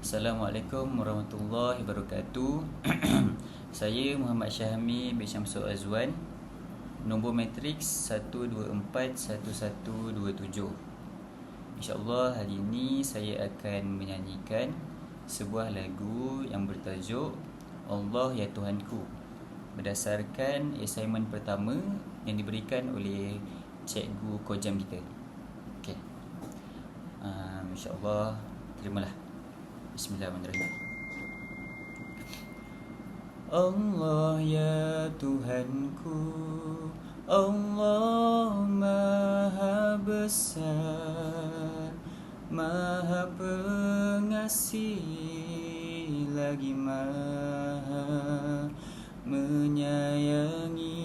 Assalamualaikum warahmatullahi wabarakatuh. Saya Muhammad Syahami bin Syamsul Azwan. Nombor matriks 1241127 InsyaAllah hari ini saya akan menyanyikan Sebuah lagu yang bertajuk Allah Ya Tuhanku Berdasarkan assignment pertama yang diberikan oleh Cikgu Kojam kita. Okay. Um, InsyaAllah terimalah Bismillahirrahmanirrahim. Allah ya Tuhanku Allah maha besar Maha pengasih Lagi maha menyayangi.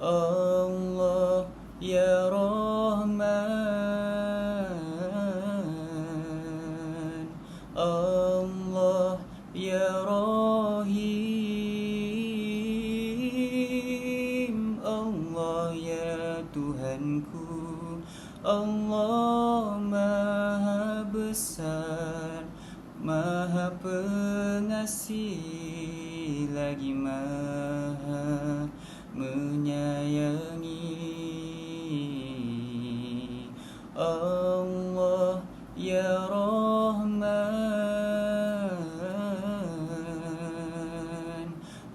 Allah ya Allah ya Rahim Allah ya Tuhanku. Allah Maha Besar Maha Pengasih Lagi Maha Menyayangi. Allah ya Rahman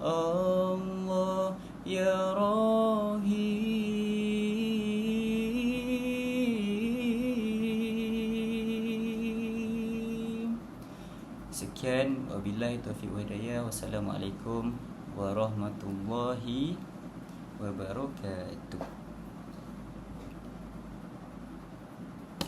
Allah ya Rahim Sekian. Wabillahi taufiq wa hidayah. Wassalamualaikum warahmatullahi wabarakatuh